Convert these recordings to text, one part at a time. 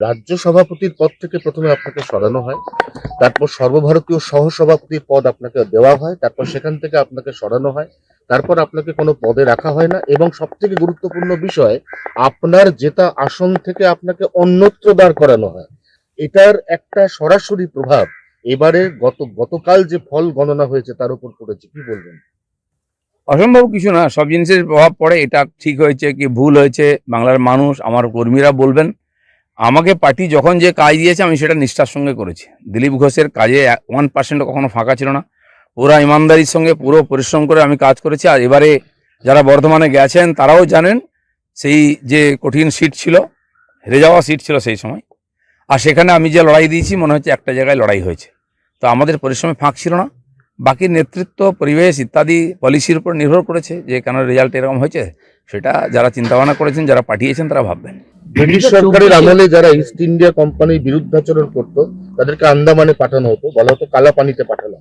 রাজ্য সভাপতির পদ থেকে প্রথমে আপনাকে সরানো হয়, তারপর সর্বভারতীয় সহসভাপতির পদ আপনাকে দেওয়া হয়, তারপর সেখান থেকে আপনাকে সরানো হয়, তারপর আপনাকে কোনো পদে রাখা হয় না এবং সব থেকে গুরুত্বপূর্ণ বিষয়, আপনার জেতা আসন থেকে আপনাকে অন্যত্র দাঁড় করানো হয়। এটার একটা সরাসরি প্রভাব এবারে গত, গতকাল যে ফল গণনা হয়েছে তার উপর পড়েছে, কি বলবেন? অসম্ভব কিছু না, সব জিনিসের প্রভাব পড়ে, এটা ঠিক হয়েছে কি ভুল হয়েছে, বাংলার মানুষ, আমার কর্মীরা বলবেন। আমাকে পার্টি যখন যে কাজ দিয়েছে, আমি সেটা নিষ্ঠার সঙ্গে করেছি। দিলীপ ঘোষের কাজে ওয়ান পার্সেন্ট কখনো ফাঁকা ছিল না। পুরো ইমানদারির সঙ্গে পুরো পরিশ্রম করে আমি কাজ করেছি। আর এবারে যারা বর্ধমানে গেছেন, তারাও জানেন সেই যে কঠিন সিট ছিল, হেরে যাওয়া সিট ছিল সেই সময়। আর সেখানে আমি যে লড়াই দিয়েছি, মনে হচ্ছে একটা জায়গায় লড়াই হয়েছে। তো আমাদের পরিশ্রমে ফাঁক ছিল না। বাকি নেতৃত্ব পরিবেশ ইত্যাদি পলিসির উপর নির্ভর করেছে যে কেন রেজাল্ট এরকম হয়েছে সেটা যারা চিন্তাভাবনা করেছেন যারা পাঠিয়েছেন তারা ভাববেন। ব্রিটিশ সরকারের আমলে যারা ইস্ট ইন্ডিয়া কোম্পানির বিরুদ্ধাচরণ করত তাদেরকে আন্দামানে পাঠানো হতো বলা হতো কালা পানিতে পাঠানো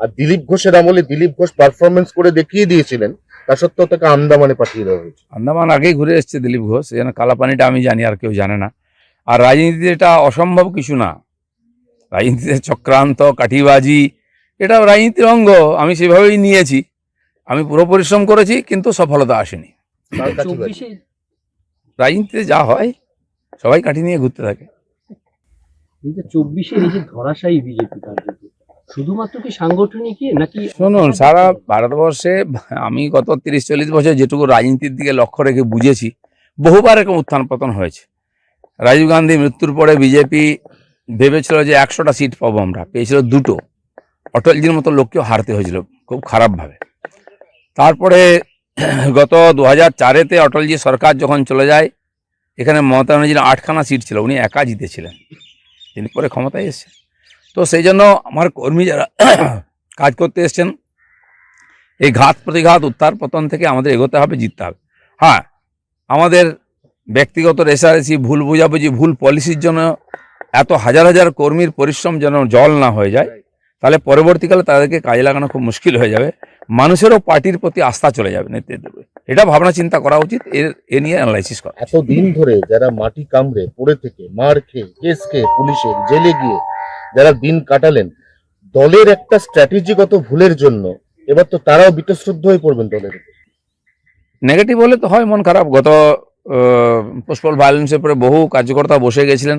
আর দিলীপ ঘোষের আমলে দিলীপ ঘোষ পারফরমেন্স করে দেখিয়ে দিয়েছিলেন তা সত্ত্বেও তাকে আন্দামানে পাঠিয়ে দেওয়া হয়েছে। আন্দামান আগেই ঘুরে এসছে দিলীপ ঘোষ যেন কালাপানিটা আমি জানি আর কেউ জানে না। আর রাজনীতিতে এটা অসম্ভব কিছু না। রাজনীতিতে চক্রান্ত কাঠিবাজি এটা রাজনীতির অঙ্গ আমি সেভাবেই নিয়েছি। আমি পুরো পরিশ্রম করেছি কিন্তু সফলতা আসেনি। রাজনীতিতে যা হয় সবাই কাঠি নিয়ে ঘুরতে থাকে। চব্বিশে এই যে ধরাশায়ী বিজেপি কার্যত শুধুমাত্র কি সাংগঠনিক নাকি শুনুন সারা ভারতবর্ষে আমি গত তিরিশ চল্লিশ বছর যেটুকু রাজনীতির দিকে লক্ষ্য রেখে বুঝেছি বহুবার এরকম উত্থান পতন হয়েছে। রাজীব গান্ধী মৃত্যুর পরে বিজেপি ভেবেছিল যে একশোটা সিট পাবো আমরা পেয়েছিল দুটো। অটলজির মতো লোককেও হারতে হয়েছিল খুব খারাপভাবে। তারপরে গত দু হাজার চারেতে অটলজি সরকার যখন চলে যায়, এখানে মমতা ব্যানার্জির আটখানা সিট ছিল, উনি একা জিতেছিলেন। তিনি পরে ক্ষমতায় এসেছেন। তো সেই জন্য আমার কর্মী যারা কাজ করতে এসছেন, এই ঘাত প্রতিঘাত, উত্তার পতন থেকে আমাদের এগোতে হবে, জিততে হবে। হ্যাঁ আমাদের ব্যক্তিগত রেসারেসি ভুল বোঝাবুঝি, ভুল পলিসির জন্য এত হাজার হাজার কর্মীর পরিশ্রম যেন জল না হয়ে যায় তাহলে পরবর্তীকালে তাদেরকে কাজে লাগানো খুব মুশকিল হয়ে যাবে। মানুষেরও পার্টির প্রতি আস্থা চলে যাবে নেতৃত্বের প্রতি। এটা ভাবনা চিন্তা করা উচিত এর এ নিয়ে অ্যানালাইসিস করা। এত দিন ধরে যারা মাটি কামড়ে পড়ে থেকে মার খেয়ে কেস খেয়ে পুলিশের জেলে গিয়ে যারা দিন কাটালেন দলের একটা স্ট্র্যাটেজিগত ভুলের জন্য এবার তো তারাও বিতশ্রদ্ধ হয়ে পড়বেন দলের নেগেটিভ হলে তো হয় মন খারাপ। গত পোস্টপল ভায়োলেন্সের পরে বহু কার্যকর্তা বসে গেছিলেন।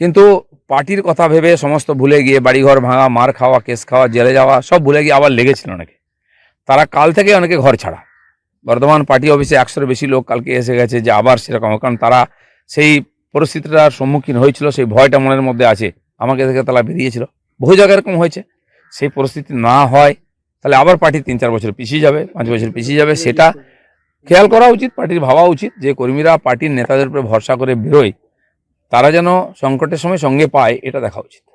কিন্তু পার্টির কথা ভেবে সমস্ত ভুলে গিয়ে বাড়িঘর ভাঙা, মার খাওয়া, কেস খাওয়া, জেলে যাওয়া, সব ভুলে গিয়ে আবার লেগেছিল অনেকে। তারা কাল থেকে অনেকে ঘর ছাড়া। বর্ধমান পার্টি অফিসে একশোর বেশি লোক কালকে এসে গেছে যে আবার সেরকম, কারণ তারা সেই পরিস্থিতিটার সম্মুখীন হয়েছিল, সেই ভয়টা মনের মধ্যে আছে, আমাকে দেখে তারা বেরিয়েছিল। বহু জায়গায় এরকম হয়েছে। সেই পরিস্থিতি না হয়, তাহলে আবার পার্টি তিন চার বছর পিছিয়ে যাবে, পাঁচ বছর পিছিয়ে যাবে, সেটা খেয়াল করা উচিত, পার্টির ভাবা উচিত যে কর্মীরা, পার্টির নেতাদের উপরে ভরসা করে বেরোয় তারা যেন সংকটের সময় সঙ্গে পায় এটা দেখা উচিত।